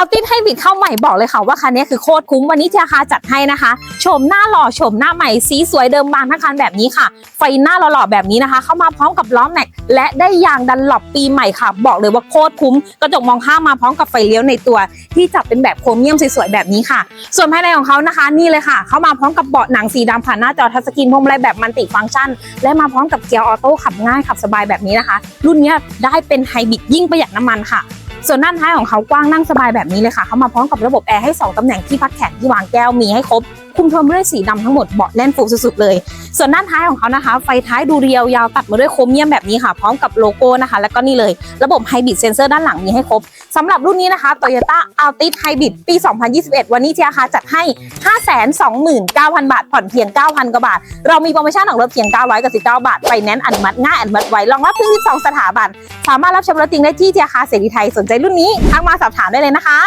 เอาติดให้บิดเข้าใหม่บอกเลยค่ะว่าคันนี้คือโคตรคุ้มวันนี้เทียคาจัดให้นะคะโฉมหน้าหล่อโฉมหน้าใหม่สีสวยเดิมบางทั้งคันแบบนี้ค่ะ ไฟหน้าหล่อๆแบบนี้นะคะ เข้ามาพร้อมกับล้อแม็กและได้ยางดันหลบปีใหม่ค่ะ บอกเลยว่าโคตรคุ้มกระจกมองข้ามมาพร้อมกับไฟเลี้ยวในตัว ที่จับเป็นแบบโครเมียมสวยๆแบบนี้ค่ะ ส่วนภายในของเขานะคะ นี่เลยค่ะ เข้ามาพร้อมกับเบาะหนังสีดำผ่านหน้าจอทัชสกรีนพวงมาลัยแบบมันติฟังก์ชัน และมาพร้อมกับเกียร์ออโต้ขับง่ายขับสบายแบบนี้นะคะ รุ่นนี้ได้เป็นไฮบริดยิ่งประหยัดน้ำมันค่ะ ส่วนด้านท้ายของเขากว้างนั่งสบายแบบนี้เลยค่ะ เขามาพร้อมกับระบบแอร์ให้ 2 ตำแหน่งที่พักแขนที่วางแก้วมีให้ครบ คุมโทนมาด้วยสีดำทั้งหมดเบาะแน่นฟูสุดๆเลย ส่วนด้านท้ายของเขานะคะ ไฟท้ายดูเรียวยาวตัดมาด้วยโครเมียมแบบนี้ค่ะ พร้อมกับโลโก้นะคะ แล้วก็นี่เลย ระบบไฮบริดเซนเซอร์ด้านหลังมีให้ครบสำหรับรุ่นนี้นะคะ Toyota Altis Hybrid ปี 2021 วันนี้เทียคาจัดให้ 529,000 บาท ผ่อนเพียง 9,000 กว่าบาท เรามีโปรโมชั่นของรถเพียง 999 บาท ไฟแนนซ์อนุมัติง่ายอนุมัติไวรองรับถึง12 สถาบัน สามารถรับชมรถจริงได้ที่เทียคาเสรีไทย สนใจรุ่นนี้ทักมาสอบถามได้เลยนะคะ